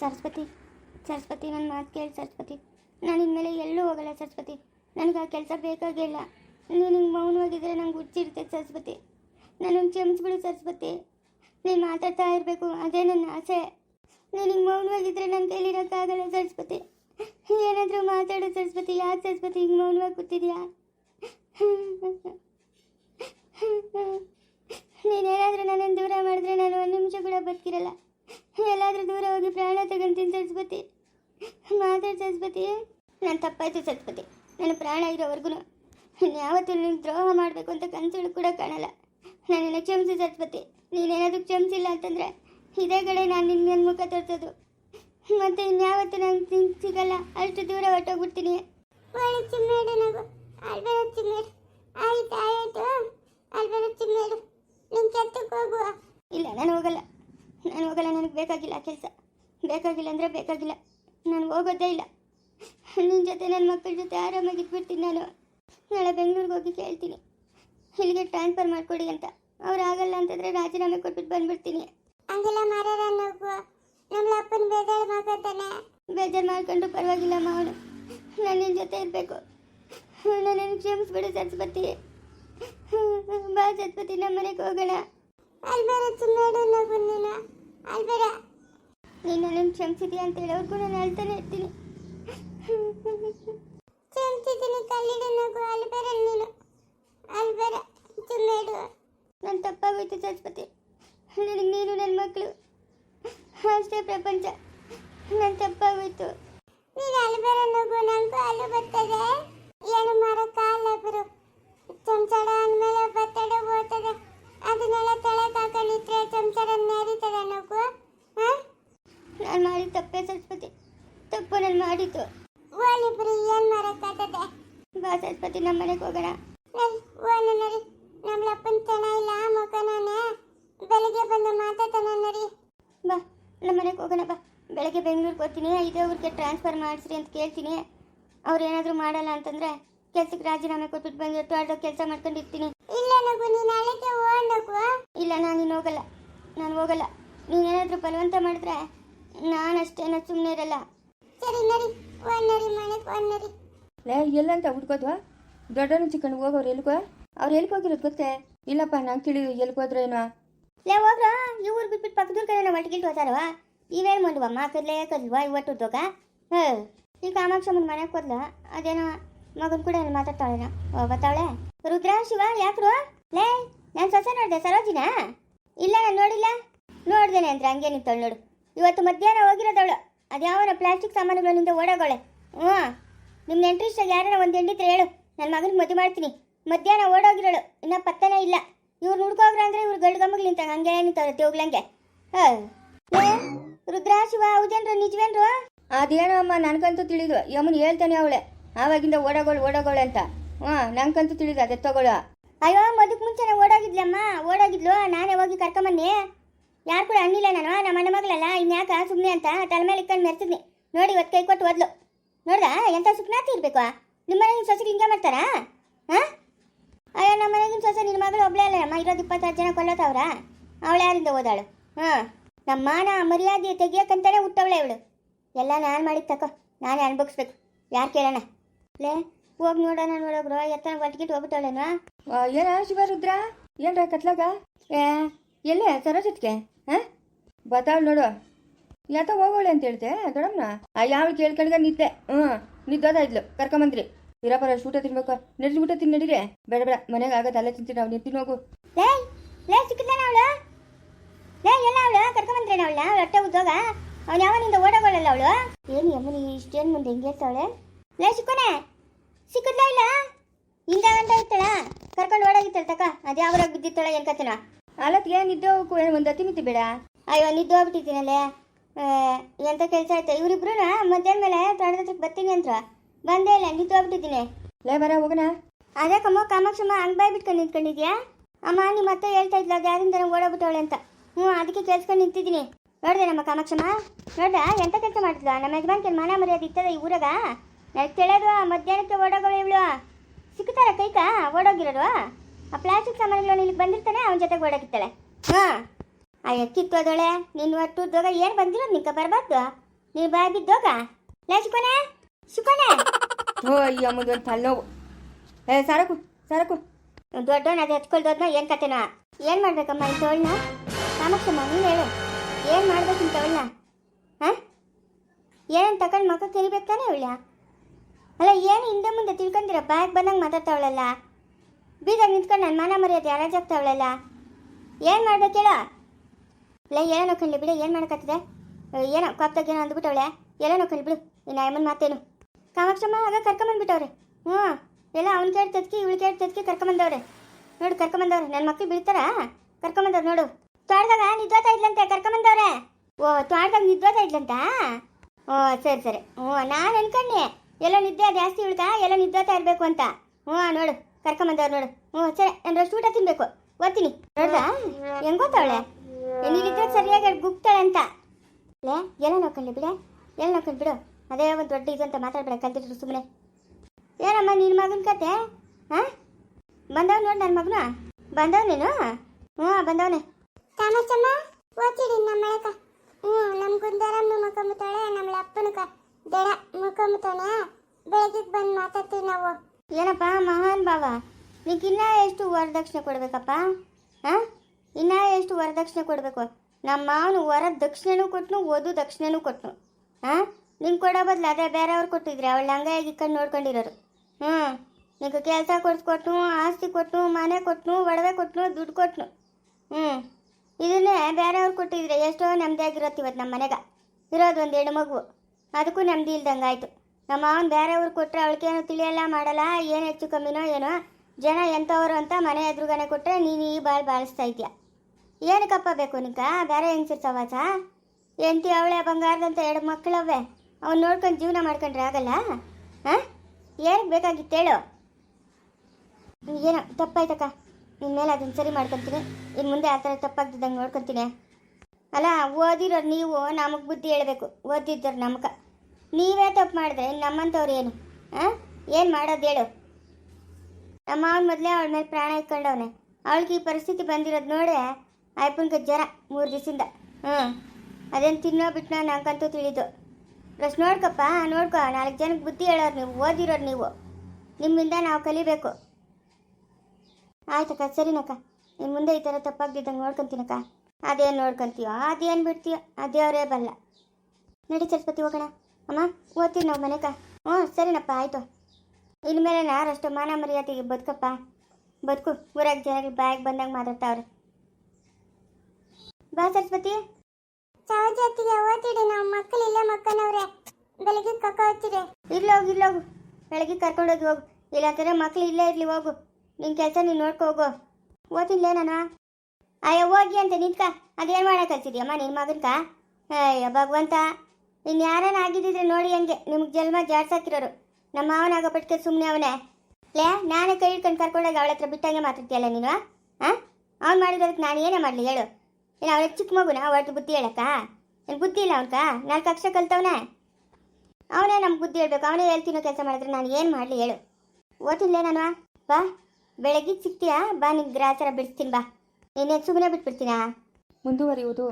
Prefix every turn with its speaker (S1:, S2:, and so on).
S1: ಸರಸ್ವತಿ ಸರಸ್ವತಿ ನನ್ನ ಮಾತು ಕೇಳಿ ಸರಸ್ವತಿ. ನಾನು ಇನ್ಮೇಲೆ ಎಲ್ಲೂ ಹೋಗಲ್ಲ ಸರಸ್ವತಿ. ನನಗೆ ಆ ಕೆಲಸ ಬೇಕಾಗಿಲ್ಲ. ನೀನು ಹಿಂಗೆ ಮೌನವಾಗಿದ್ದರೆ ನಂಗೆ ಹುಚ್ಚಿರುತ್ತೆ ಸರಸ್ವತಿ. ನನ್ನನ್ನು ಕ್ಷಮಿಸ್ಬಿಡು ಸರಸ್ವತಿ. ನೀನು ಮಾತಾಡ್ತಾ ಇರಬೇಕು, ಅದೇ ನನ್ನ ಆಸೆ. ನೀನು ಹಿಂಗೆ ಮೌನವಾಗಿದ್ದರೆ ನನ್ನ ಕೈಲಿರೋಕ್ಕಾಗಲ್ಲ ಸರಸ್ವತಿ. ಏನಾದರೂ ಮಾತಾಡು ಸರಸ್ವತಿ. ಯಾಕೆ ಸರಸ್ವತಿ ಹಿಂಗೆ ಮೌನವಾಗಿ ಕೂತಿದ್ಯಾ? ನೀನೇನಾದರೂ ನನ್ನನ್ನು ದೂರ ಮಾಡಿದ್ರೆ ನಾನು ಒಂದು ನಿಮಿಷ ಕೂಡ ಬದುಕಿರಲ್ಲ. ಎಲ್ಲಾದರೂ ದೂರ ಹೋಗಿ ಪ್ರಾಣ ತಗೊಂತೀನಿ ಸರಸ್ವತಿ. ಮಾತಾಡಿ ಸರಸ್ವತಿ. ನಾನು ತಪ್ಪಾಯ್ತು ಸರಸ್ವತಿ. ನನ್ನ ಪ್ರಾಣ ಇರೋವರೆಗೂ ಯಾವತ್ತೂ ನಿನ್ನ ದ್ರೋಹ ಮಾಡಬೇಕು ಅಂತ ಕನಸುಗಳು ಕೂಡ ಕಾಣಲ್ಲ. ನನ್ನನ್ನು ಕ್ಷಮಿಸಿ ಸರಸ್ವತಿ. ನೀನೇನಾದರೂ ಕ್ಷಮಿಸಿಲ್ಲ ಅಂತಂದರೆ ಇದೇ ಕಡೆ ನಾನು ನಿನ್ನ ಮುಖ ತೋರಿಸೋದು ಮತ್ತೆ ಇನ್ಯಾವತ್ತೂ ನಂಗೆ ಸಿಗಲ್ಲ. ಅಷ್ಟು ದೂರ ಹೊಟ್ಟೋಗ್ಬಿಡ್ತೀನಿ
S2: ಆಯ್ತು ನಿನ್
S1: ಇಲ್ಲ ನಾನು ಹೋಗಲ್ಲ. ನಾನು ಹೋಗಲ್ಲ ನನಗೆ ಬೇಕಾಗಿಲ್ಲ ಕೆಲಸ. ಬೇಕಾಗಿಲ್ಲ ಅಂದರೆ ಬೇಕಾಗಿಲ್ಲ. ನಾನು ಹೋಗೋದೇ ಇಲ್ಲ. ನಿನ್ನ ಜೊತೆ ನನ್ನ ಮಕ್ಕಳ ಜೊತೆ ಆರಾಮಾಗಿ ಇಟ್ಬಿಡ್ತೀನಿ ನಾನು. ನಾಳೆ ಬೆಂಗಳೂರಿಗೆ ಹೋಗಿ ಕೇಳ್ತೀನಿ. ಇಲ್ಲಿಗೆ ಟ್ರಾನ್ಸ್ಫರ್ ಮಾಡಿಕೊಡಿ ಅಂತ. ಅವ್ರು ಆಗಲ್ಲ ಅಂತಂದರೆ ರಾಜೀನಾಮೆ ಕೊಟ್ಬಿಟ್ಟು ಬಂದ್ಬಿಡ್ತೀನಿ.
S2: ಹಂಗೆಲ್ಲ ಮಾರಾರ ನಾವು. ನಮ್ಮ ಅಪ್ಪನ ಬೇಜಾರು ಮಾತಾಡ್ತಾನೆ
S1: ಬೇಜಾರು ಮಾಡ್ಕೊಂಡು ಪರವಾಗಿಲ್ಲ ಅವನು ನಾನು ನಿನ್ನ ಜೊತೆ ಇರಬೇಕು. ನನ್ನನ್ನು ಕ್ಷಮಿಸ್ಬಿಡು ಸರಸ್ವತಿ. ಬಾ ಸರಸ್ವತಿ ನಮ್ಮ ಮನೆಗೆ ಹೋಗೋಣ.
S2: ಅಲ್ಬೇಡ ಚಿಮ್ಮೇಡು ನಗು ನೀನು. ಅಲ್ಬೇಡ
S1: ನೀನು ನನ್ನನ್ನು ಕ್ಷಮಿಸಿದ್ಯಾ ಅಂತ ಹೇಳೋರ್ಗೂ ನಾನು ಹೇಳ್ತಾನೆ ಇರ್ತೀನಿ.
S2: ಕ್ಷಮಿಸಿದ್ದೀನಿ ಕಲ್ಲಿಡು ನಗು ಅಲ್ಬೇಡ ನೀನು. ಅಲ್ಬೇಡ ಚಿಮ್ಮೇಡು
S1: ನನ್ನ ತಪ್ಪಾಗೋಯ್ತು ಸರಸ್ವತಿ ನನಗೆ ನೀನು ನನ್ನ ಮಕ್ಕಳು ಅಷ್ಟೇ ಪ್ರಪಂಚ. ನನ್ನ ತಪ್ಪಾಗೋಯ್ತು.
S2: ನೀನು ಅಲ್ಬೇಡ ನಗು ನನಗೂ ಅಲ್ಲು ಬರ್ತದೆ. ಏನು ಮಾಡೋಕ್ಕಾಗಲ್ಲ ಬಿಡು ಚಮಚಡ ಅಂದಮೇಲೆ ಬರ್ತಡೆ ಹೋಗ್ತದೆ. ಚಮಚಡ ನಗು?
S1: ನಾನು ಮಾಡಿ ತಪ್ಪೇ ಸರಸ್ವತಿ. ತಪ್ಪು ನಾನು ಮಾಡಿದ್ದು.
S2: ಓಲಿಬ್ರಿ ಏನ್ ಮಾಡಕ್ಕಾಗ್ತದೆ
S1: ಬಾ ಸರಸ್ವತಿ ನಮ್ಮ ಮನೆಗೆ ಹೋಗೋಣ.
S2: ಓನ ನಡಿ. ನಮ್ಮ ಅಪ್ಪನ ತನ ಇಲ್ಲ ಮಗನೇ ಬೆಳಿಗ್ಗೆ ಬಂದು ಮಾತಾಡ್ತಾನೆ ನರಿ
S1: ಬಾ ನಮ್ಮ ಮನೆಗೆ ಹೋಗೋಣ ಬಾ. ಬೆಳಗ್ಗೆ ಬೆಂಗಳೂರಿಗೆ ಹೋಗ್ತೀನಿ. ಇದೇ ಊರಿಗೆ ಟ್ರಾನ್ಸ್ಫರ್ ಮಾಡಿಸ್ರಿ ಅಂತ ಕೇಳ್ತೀನಿ. ಅವ್ರು ಏನಾದರೂ ಮಾಡಲ್ಲ ಅಂತಂದರೆ ಕೆಲ್ಸಕ್ಕೆ ರಾಜೀನಾಮೆ ಕೊಟ್ಬಿಟ್ಟು ಬಂದು ತೋಟದ ಕೆಲಸ ಮಾಡ್ಕೊಂಡಿರ್ತೀನಿ.
S2: ಇಲ್ಲ ನಗು ನೀನು ಅಲ್ಲಿಗೆ ನಗು.
S1: ಇಲ್ಲ ನಾನು ಹೋಗಲ್ಲ. ನಾನು ಹೋಗಲ್ಲ. ನೀನೇನಾದರೂ ಬಲವಂತ ಮಾಡಿದ್ರೆ ನಾನಷ್ಟೇನ ಸುಮ್ಮನೆ ಇರಲ್ಲ.
S2: ಸರಿ ನರಿ ಓ ನರಿ ಮನೆಗೆ ಓ ನರಿ
S3: ಲೇ ಎಲ್ಲಂತ ಹುಡ್ಕೋದ್ವಾ? ದೊಡ್ಡನ ಚಿಕ್ಕನ್ ಹೋಗೋರು ಎಲ್ಕೋ ಅವ್ರು ಎಲ್ಗೆ ಹೋಗಿರೋದು ಗೊತ್ತೇ? ಇಲ್ಲಪ್ಪ ನಂಗೆ ತಿಳಿದು ಎಲ್ಗೆ ಹೋದ್ರೇನೋ
S1: ಲೇ ಹೋಗ್ರ. ಈ ಊರು ಬಿಟ್ಬಿಟ್ಟು ಪಕ್ಕದೂರ್ ಕಡೆ ನಾವು ಒಟ್ಟಿಗೆ ಹೋತಾರವ ಇವೇನು ಮಾಡುವಮ್ಮ ಕದ್ಲೇ ಕದ್ಲ್ವಾ ಇವತ್ತು ಹೋಗ ಹೇ. ಈ ಕಾಮಾಕ್ಷಮ್ಮನ ಮನೆಗೆ ಕೊದ್ಲ ಅದೇನೋ ಮಗನ ಕೂಡ ಏನು ಮಾತಾಡ್ತಾಳೆ ಓ ಬರ್ತಾವಳೆ ರುದ್ರ ಶಿವ ಯಾಕ್ರು? ಲೇ ನಾನು ಸೊಸೆ ನೋಡಿದೆ ಸರೋಜಿನ? ಇಲ್ಲ, ನಾನು ನೋಡಿಲ್ಲ. ನೋಡ್ದೇನೆ ಅಂದ್ರೆ ಹಂಗೆ ನಿಂತವಳು ನೋಡು. ಇವತ್ತು ಮಧ್ಯಾಹ್ನ ಹೋಗಿರೋದವಳು. ಅದ್ಯಾವನ ಪ್ಲಾಸ್ಟಿಕ್ ಸಾಮಾನುಗಳಿಂದ ಓಡೋಗೋಳೆ ಹ್ಞೂ. ನಿಮ್ಮ ನೆಂಟ್ರಿಷ್ಟಾಗ ಯಾರನ್ನ ಒಂದು ಹೆಂಡಿದ್ರೆ ಹೇಳು. ನನ್ನ ಮಗನಿಗೆ ಮದುವೆ ಮಾಡ್ತೀನಿ. ಮಧ್ಯಾಹ್ನ ಓಡೋಗಿರೋಳು. ಇನ್ನ ಪತ್ತನೇ ಇಲ್ಲ. ಇವ್ರು ನುಡ್ಕೋಗ್ರ ಅಂದ್ರೆ ಇವ್ರು ಗಂಡು ನಿಂತ ಹಂಗೆ ನಿಂತವ್ರೆ ಹೋಗ್ಲಂಗೆ. ರುದ್ರಾಶಿವ ಶಿವ ನಿಜವೇನ್ರು?
S3: ಅದೇನೋ ಅಮ್ಮ, ನನಗಂತೂ ತಿಳಿದು. ಯಮನ್ ಹೇಳ್ತಾನೆ ಅವಳೆ. ಆವಾಗಿಂದ ಓಡೋಗೋಳು ಓಡೋಗೋಳು ಅಂತ. ಹಾಂ ನನ್ಗಂತೂ ತಿಳಿದು, ಅದೇ ತಗೊಳು
S1: ಅಯ್ಯೋ, ಮದಕ್ ಮುಂಚೆನೆ ಓಡೋಗಿದ್ಲಮ್ಮ. ಓಡೋಗಿದ್ಲು. ನಾನೇ ಹೋಗಿ ಕರ್ಕೊಂಬನ್ನಿ ಯಾರು ಕೂಡ ಅನ್ನಿಲ್ಲ ನಾನು. ನಮ್ಮ ಅಣ್ಣ ಮಗಳಲ್ಲ. ಇನ್ಯಾಕ ಸುಮ್ಮನೆ ಅಂತ ತಲೆ ಮೇಲೆ ಇಟ್ಕೊಂಡು ಮೆರ್ತಿದ್ನಿ ನೋಡಿ ಇವತ್ತು ಕೈ ಕೊಟ್ಟು ಓದ್ಲು. ನೋಡ್ದ? ಎಂತ ಸುಖನಾತಿ ನಿಮ್ಮ ಮನೆಗಿನ ಸೊಸೆಗೆ ಹಿಂಗೆ ಮಾಡ್ತಾರಾ? ಹಾಂ? ಅಯ್ಯೋ, ನಮ್ಮ ಮನೆಗಿನ ಸೊಸೆ ನಿನ್ನ ಮಗಳು ಒಬ್ಬಳೇ ಅಲ್ಲ. ಅಮ್ಮ ಇರೋದು ಇಪ್ಪತ್ತಾರು ಜನ ಕೊಲ್ಲೋತವ್ರ ಅವಳು ಯಾರಿಂದ ಓದಾಳು? ಹಾಂ. ನಮ್ಮ ಮರ್ಯಾದೆ ತೆಗಿಯಕ್ಕಂತಾನೆ ಹುಟ್ಟವಳೆ ಇವಳು. ಎಲ್ಲ ನಾನು ಮಾಡಿದ ತಕೋ. ನಾನೇ ಅನ್ಭವಿಸ್ಬೇಕು. ಯಾರು ಕೇಳೋಣ? ಲೇ ಹೋಗಿ ನೋಡೋಣ ನೋಡೋಬ್ರು ಎತ್ತನ ಒಟ್ಟಿಗಿಟ್ಟು ಹೋಗ್ಬಿಟ್ಟವಳೇನೋ.
S3: ಏನ ಶಿವರುದ್ರ? ಏನ್ರ ಕತ್ಲಾಗ? ಏ ಎಲ್ಲೇ ಸರೋಜತ್ಗೆ? ಹಾಂ? ಬತ್ತಾಳು ನೋಡು. ಯಾತ ಹೋಗೋಳೆ ಅಂತ ಹೇಳ್ತೆ ದೊಡಮ್ಮನ ಆ ಯಾವ ಕೇಳ್ಕೊಂಡ್ಗ ನಿದ್ದೆ. ಹ್ಞೂ ನಿದ್ದೋದ ಇದ್ಲು ಕರ್ಕೊಂಬಂದ್ರಿ. ಇರಪ್ಪರ ಊಟ ತಿನ್ಬೇಕು. ನಡಿ ಊಟ ತಿನ್ ನಡೀರಿ. ಬೇಡ ಬೇಡ. ಮನೆಗೆ ಆಗತ್ತೆ ಅಲ್ಲೇ ತಿಂತೀನಿ ನಾವು. ನಿಂತಿನ ಹೋಗು
S1: ಲೇ ಲೇ ಅವಳು? ಲೇ ಎಲ್ಲ ಅವಳು? ಕರ್ಕೊಂಬಂದ್ರೇನ ಅವಳ ಹೊಟ್ಟೆ ಉದ್ದೋಗ? ಅವ್ನು ಯಾವನಿಂದ ಓಡೋಗೋಳಲ್ಲ ಅವಳು? ಏನು ಯಮ್ಮನಿ ಇಷ್ಟೇನು ಮುಂದೆ ಹೆಂಗೆ ಹೇಳ್ತಾವಳೆ ಲೇ ಸಿಕ್ಕೋನೆ. ಸಿಕ್ಕಿದ್ಲ ಇಲ್ಲ? ಹಿಂದ ಗಂಟ ಕರ್ಕೊಂಡು ಓಡಾಗಿತ್ತಳ ತಕ? ಅದು ಯಾವಾಗ ಬಿದ್ದಿತ್ತಾಳ ಏನು ಕತ್ತನ
S3: ಅಲ್ಲತ್ಗೆ ನಿದ್ದೆ ಹೋಗು ಏನು ಒಂದು ಅತಿ ಮಿತಿ ಬೇಡ?
S1: ಅಯ್ಯೋ ನಿದ್ದು ಹೋಗ್ಬಿಟ್ಟಿದ್ದೀನಲ್ಲೇ. ಎಂತ ಕೆಲಸ ಆಯ್ತು? ಇವರಿಬ್ರು ಮಧ್ಯಾಹ್ನ ಮೇಲೆ ಹತ್ರಕ್ಕೆ ಬರ್ತೀನಿ ಅಂತ ಬಂದೇ ಇಲ್ಲ ನಿದ್ದು ಹೋಗ್ಬಿಟ್ಟಿದ್ದೀನಿ.
S3: ಲೇ ಬರ ಹೋಗೋಣ.
S1: ಅದಕ್ಕಮ್ಮ ಕಾಮಾಕ್ಷಮ್ಮ ಹಂಗೆ ಬಾಯ್ ಬಿಟ್ಕೊಂಡು ನಿಂತ್ಕೊಂಡಿದ್ಯಾ? ಅಮ್ಮ ನಿಮ್ಮ ಮತ್ತೆ ಹೇಳ್ತಾ ಇದ್ಲ ಅದು ಯಾರಿಂದ ಓಡೋಗ್ಬಿಟ್ಟವಳೆ ಅಂತ. ಹ್ಞೂ ಅದಕ್ಕೆ ಕೇಳಿಸ್ಕೊಂಡು ನಿಂತಿದ್ದೀನಿ. ನೋಡಿದೆ ನಮ್ಮ ಕಾಮಾಕ್ಷಮ್ಮ? ನೋಡ್ದ ಎಂತ ಕೆಲಸ ಮಾಡಿದ್ಲ ನಮ್ಮ ಯಜಮಾನ್ಕೆ ಮಾನ ಮರ್ಯಾದೆ ಇತ್ತದ ಈ ಊರಾಗ? ತಿಳಿಯೋದು ಮಧ್ಯಾಹ್ನಕ್ಕೆ ಓಡೋಗಳು ಇವಳು. ಸಿಗ್ತಾರ ಕೈಕ? ಓಡೋಗಿರೋದು ಆ ಪ್ಲಾಸ್ಟಿಕ್ ಸಾಮಾನುಗಳು ಇಲ್ಲಿಗೆ ಬಂದಿರ್ತಾನೆ ಅವನ ಜೊತೆಗೆ ಓಡೋಗಿತ್ತಾಳೆ ಹಾಂ. ಅಯ್ಯ ನೀನು ಒಟ್ಟು ದೋಗ ಏನು ಬಂದಿರೋದು ನಿಕ್ಕ ಬರಬಾರ್ದು. ನೀನು ಬಾಯ್ ಬಿದ್ದೋಗ. ಲೇ ಸುಖನೇ ಶಿಕೋನೆ.
S3: ಓ ಅಯ್ಯ ಮುಂದೊಂದು ತಲೆನೋವು. ಏ ಸರಕು ಸರಕು
S1: ದೊಡ್ಡವನ ಅದು ಎತ್ಕೊಳ್ದೋದ್ನ ಏನು ಕತೆನೋ. ಏನು ಮಾಡ್ಬೇಕಮ್ಮ ಈ ತೋಳ್ನ? ಕಾಮಾಕ್ಷಮ್ಮ ನೀನು ಹೇಳು. ಏನು ಮಾಡ್ಬೇಕು ಈ ತೋಳ್ನ? ಹಾಂ? ಏನಂತ ತಗೊಂಡು ಮಕ್ಕ ಕರಿಬೇಕು ತಾನೇ ಅವಳ ಅಲ್ಲ, ಏನು ಹಿಂದೆ ಮುಂದೆ ತಿಳ್ಕೊಂಡಿರ? ಬ್ಯಾಗ್ ಬಂದಂಗೆ ಮಾತಾಡ್ತಾವಳಲ್ಲ. ಬೀದಾಗ ನಿಂತ್ಕೊಂಡು ನನ್ನ ಮಾನ ಮರ್ಯಾದೆ ಯಾರಾಜಾಗ್ತಾವಳಲ್ಲ ಏನು ಮಾಡ್ಬೇಕು ಹೇಳು ಇಲ್ಲ, ಏನೋ ನೋಡ್ಕೊಂಡ್ಲಿ ಬಿಡು, ಏನು ಮಾಡಕತ್ತಿದೆ? ಏನೋ ಕಾಪ್ ಏನೋ ಅಂದ್ಬಿಟ್ಟವಳೆ. ಎಲ್ಲ ನೋಡ್ಕೊಂಡ್ಲಿ ಬಿಡು ಇನ್ನು ಅಮ್ಮನ ಮಾತೇನು. ಕಾಮಾಕ್ಷಮ್ಮ, ಆಗ ಕರ್ಕೊಂಬಂದ್ಬಿಟ್ಟವ್ರೆ. ಹ್ಞೂ, ಎಲ್ಲ ಅವ್ನು ಕೇಳ್ತದಕ್ಕೆ ಇವಳು ಕೇಳ್ತದ್ಕಿ ಕರ್ಕೊಂಬಂದವ್ರೆ. ನೋಡು, ಕರ್ಕೊಂಬಂದವ್ರೆ. ನನ್ನ ಮಕ್ಳು ಬೀಳ್ತಾರಾ? ಕರ್ಕೊಂಬಂದವ್ರು ನೋಡು. ತೋಟದಾಗ ನಿದ್ವಾತ ಇದ್ಲಂತೆ, ಕರ್ಕೊಂಬಂದವ್ರೆ? ಓ ತೋಟದಾಗ ನಿದ್ವಾತ ಇದ್ಲಂತ? ಓ, ಸರಿ ಸರಿ. ಹ್ಞೂ, ನಾನು ಅನ್ಕೊಂಡೆ. ಎಲ್ಲ ನಿದ್ದೆ ಜಾಸ್ತಿ ಉಳ್ತಾ, ಎಲ್ಲ ನಿದ್ದಾತಾ ಇರಬೇಕು ಅಂತ. ಹ್ಞೂ, ನೋಡು, ಕರ್ಕೊಂಬಂದವ್ರು ನೋಡು. ಹ್ಞೂ, ಸರಿ ನಾನು ಊಟ ತಿನ್ಬೇಕು. ಓದ್ತೀನಿ. ನೋಡ್ದಾ? ಹೆಂಗ್ ಗೊತ್ತವಳೆ ನೀನಿದ್ರೆ ಸರಿಯಾಗಿ ಗುಪ್ತಾಳೆ ಅಂತ. ಲೇ, ಎಲ್ಲ ನೋಕೊಂಡು ಬಿಡೆ. ಎಲ್ಲ ನೋಡ್ಕೊಂಡು ಬಿಡು. ಅದೇ ಒಂದು ದೊಡ್ಡ ಇದು ಅಂತ ಮಾತಾಡ್ಬೇಡ, ಕಲ್ತಿದ್ರು ಸುಮ್ಮನೆ ಏನಮ್ಮ ನಿನ್ನ ಮಗನ ಕತೆ? ಹಾಂ ಬಂದವ್ ನೋಡಿ ನನ್ನ ಮಗನ? ಬಂದವ್ ನೀನು? ಹ್ಞೂ, ಬಂದವನೆ.
S2: ಕಾಮಚಮ್ಮ ಓದ್ತೀನಿ ನಮ್ಮ ಹ್ಞೂ ನಮ್ಮ ಗುಂದಾರಮ್ಮನ ಮಕ್ಕ ಮುತ್ತಾಳೆ ನಮ್ಮ ಅಪ್ಪನ ಕ ದಡ ಮುಖಮುತ್ತಾನೆ ಬೆಳಗ್ಗೆ ಬಂದು ಮಾತಾಡ್ತೀವಿ ನಾವು.
S1: ಏನಪ್ಪ, ಮಹಾನ್ ಭಾವ. ನಿಂಗೆ ಇನ್ನೂ ಎಷ್ಟು ವರದಕ್ಷಿಣೆ ಕೊಡಬೇಕಪ್ಪ? ಹಾಂ? ಇನ್ನೂ ಎಷ್ಟು ವರದಕ್ಷಿಣೆ ಕೊಡಬೇಕು? ನಮ್ಮ ಮಾವನು ವರ ದಕ್ಷಿಣೆನೂ ಕೊಟ್ಟನು ಓದು ದಕ್ಷಿಣೆನೂ ಕೊಟ್ಟನು ಹಾಂ? ನಿಂಗೆ ಕೊಡೋ ಬದಲು ಅದೇ ಬೇರೆಯವ್ರು ಕೊಟ್ಟಿದ್ರೆ ಅವಳು ಹಂಗಾಗಿ ಇಕ್ಕಂಡು ನೋಡ್ಕೊಂಡಿರೋರು. ಹ್ಞೂ. ನಿಂಗೆ ಕೆಲಸ ಕೊಡ್ಸ್ಕೊಟ್ನು ಆಸ್ತಿ ಕೊಟ್ಟನು ಮನೆ ಕೊಟ್ನು, ಒಡವೆ ಕೊಟ್ನು, ದುಡ್ಡು ಕೊಟ್ನು. ಹ್ಞೂ. ಇದನ್ನೇ ಬೇರೆಯವ್ರು ಕೊಟ್ಟಿದ್ರೆ ಎಷ್ಟೋ ನೆಮ್ಮದಿ ಆಗಿರತ್ತೆ ಇವತ್ತು ನಮ್ಮ ಮನೆಗೆ. ಇರೋದು ಒಂದು ಹೆಣ್ಣು ಮಗು. ಅದಕ್ಕೂ ನೆಮ್ಮದಿ ಇಲ್ದಂಗೆ ಆಯಿತು ನಮ್ಮ ಬೇರೆ ಊರು ಕೊಟ್ಟರೆ ಅವಳಿಗೇನು ತಿಳಿಯಲ್ಲ, ಮಾಡಲ್ಲ, ಏನು ಹೆಚ್ಚು ಕಮ್ಮಿನೋ ಏನೋ, ಜನ ಎಂಥವ್ರು ಅಂತ ಮನೆ ಎದುರುಗನೆ ಕೊಟ್ಟರೆ ನೀನು ಈ ಭಾಳ ಬಾಳಿಸ್ತಾ ಇದೆಯಾ? ಏನಕ್ಕಪ್ಪ ಬೇಕು ನಿಕ್ಕ ಬೇರೆ ಹೆಂಗ್ಸಿರ್ ಸವಾಸ ಎಂತಿ ಅವಳೆ ಬಂಗಾರದಂತ ಎರಡು ಮಕ್ಕಳವೆ ಅವ್ನು ನೋಡ್ಕೊಂಡು ಜೀವನ ಮಾಡ್ಕೊಂಡ್ರೆ ಆಗಲ್ಲ? ಹಾಂ? ಏನಕ್ಕೆ ಬೇಕಾಗಿತ್ತು ಹೇಳು. ಏನೋ ತಪ್ಪಾಯ್ತಕ್ಕ? ಮೇಲೆ ಅದನ್ನು ಸರಿ ಮಾಡ್ಕೊತೀನಿ. ಇನ್ನು ಮುಂದೆ ಆ ಥರ ತಪ್ಪಾಗ್ತಿದ್ದಂಗೆ ನೋಡ್ಕೊತೀನಿ. ಅಲ್ಲ ಓದಿರೋರು ನೀವು ನಮಗೆ ಬುದ್ಧಿ ಹೇಳಬೇಕು. ಓದಿದ್ರು ನಮ್ಗೆ. ನೀವೇ ತಪ್ಪು ಮಾಡಿದ್ರೆ ನಮ್ಮಂಥವ್ರು ಏನು? ಹಾಂ ಏನು ಮಾಡೋದು ಹೇಳು. ನಮ್ಮ ಅವನ ಮೊದಲೇ ಅವಳ ಮೇಲೆ ಪ್ರಾಣ ಇಟ್ಕೊಂಡವನೆ. ಅವಳಿಗೆ ಈ ಪರಿಸ್ಥಿತಿ ಬಂದಿರೋದು ನೋಡಿ ಅಯ್ಯಪ್ಪನಿಗೆ ಜ್ವರ ಮೂರು ದಿವಸದಿಂದ. ಹ್ಞೂ ಅದೇನು ತಿನ್ನೋ ಬಿಟ್ಟನೋ ನಂಗಂತೂ ತಿಳಿದು. ರಸ್ ನೋಡ್ಕಪ್ಪ, ನೋಡ್ಕೊ. ನಾಲ್ಕು ಜನಕ್ಕೆ ಬುದ್ಧಿ ಹೇಳೋರು ನೀವು, ಓದಿರೋರು ನೀವು. ನಿಮ್ಮಿಂದ ನಾವು ಕಲಿಬೇಕು. ಆಯ್ತಕ್ಕ, ಸರಿನಕ್ಕ. ಇನ್ನು ಮುಂದೆ ಈ ಥರ ತಪ್ಪಾಗ್ದಿದ್ದಂಗೆ ನೋಡ್ಕೊಂತೀನಕ್ಕ. ಅದೇನು ನೋಡ್ಕೊಂತೀಯೋ ಅದೇನು ಬಿಡ್ತೀಯೋ ಅದೇವರೇ ಬಲ್ಲ. ನಡಿ ಸರಸ್ವತಿ ಹೋಗೋಣ. ಅಮ್ಮ ಓದ್ತೀವಿ ನಾವು ಮನೆಕ. ಹ್ಞೂ ಸರಿನಪ್ಪ ಆಯಿತು. ಇನ್ಮೇಲೆ ನಾರಷ್ಟು ಮಾನ ಮರ್ಯಾದೆಗೆ ಬದುಕಪ್ಪ. ಬದುಕು ಊರಾಗ ಜನಗಳು ಬಾಯಿಗೆ ಬಂದಂಗೆ ಮಾತಾಡ್ತಾವ್ರೆ. ಬಾ ಸರಸ್ವತಿ.
S2: ಸಹಜಾತಿಗೆ ಓದಿಡಿ ನಾವು ಮಕ್ಕಳು ಇಲ್ಲೇ ಮಕ್ಕನವ್ರೆ. ಬೆಳಗ್ಗೆ ಕಕ್ಕ ಓದ್ತಿರಿ
S1: ಇಲ್ಲೋಗು ಇಲ್ಲೋಗು ಬೆಳಗ್ಗೆ ಕರ್ಕೊಂಡೋಗಿ ಹೋಗು. ಇಲ್ಲಾಂದ್ರೆ ಮಕ್ಕಳು ಇಲ್ಲೇ ಇರಲಿ ಹೋಗು. ನಿನ್ನ ಕೆಲಸ ನೀನು ನೋಡ್ಕೋ ಹೋಗು. ಓದಿಲ್ಲೇ ನಾನು? ಅಯ್ಯೋ, ಹೋಗಿ ಅಂತ ನಿಂತ್ಕ. ಅದೇನು ಮಾಡೋಕೆ ಕಲ್ಸಿದ್ಯಮ್ಮ ನಿನ್ನ ಮಗನ್ಕ? ಅಯ್ಯೋ, ಭಗವಂತ ಇನ್ನು ಯಾರೇನ ಆಗಿದ್ದಿದ್ರೆ ನೋಡಿ ಹಂಗೆ. ನಿಮ್ಗೆ ಜನ್ಮ ಜಾಡ್ಸಾಕಿರೋರು. ನಮ್ಮ ಮಾವನಾಗ ಪಟ್ಕೆ ಸುಮ್ಮನೆ ಅವನೇ. ಲೇ, ನಾನೇ ಕೈ ಹಿಡ್ಕೊಂಡು ಕರ್ಕೊಂಡೋಗಿ ಅವಳ ಹತ್ರ ಬಿಟ್ಟಂಗೆ ಮಾತಾಡ್ತೀಯಲ್ಲ ನೀನು ಹಾಂ ಅವ್ನು ಮಾಡಿರೋದಕ್ಕೆ ನಾನು ಏನೇ ಮಾಡಲಿ, ಹೇಳು. ಏನು ಅವಳ ಚಿಕ್ಕ ಮಗುನ? ಅವತ್ತು ಬುದ್ಧಿ ಹೇಳಕ್ಕ? ಏನು ಬುದ್ಧಿ ಇಲ್ಲ ಅವನ್ಕ? ನಾಲ್ಕು ಅಕ್ಷರ ಕಲ್ತವನೇ. ಅವನೇ ನಮ್ಗೆ ಬುದ್ಧಿ ಹೇಳ್ಬೇಕು. ಅವನೇ ಹೇಳ್ತೀನೋ ಕೆಲಸ ಮಾಡಿದ್ರೆ ನಾನು ಏನು ಮಾಡಲಿ, ಹೇಳು. ಓದಿಲ್ಲೇ ನಾನು ಬಾ. ಬೆಳಗ್ಗೆ ಸಿಗ್ತೀಯಾ ಬಾ ನಿಂಗೆ ಗ್ರಾಚಾರ ಬಿಡಿಸ್ತೀನಿ, ಬಾ. ನೀನು ಸುಮ್ಮನೆ ಬಿಟ್ಬಿಡ್ತೀನಾ
S3: ಮುಂದುವರಿಯುವುದು.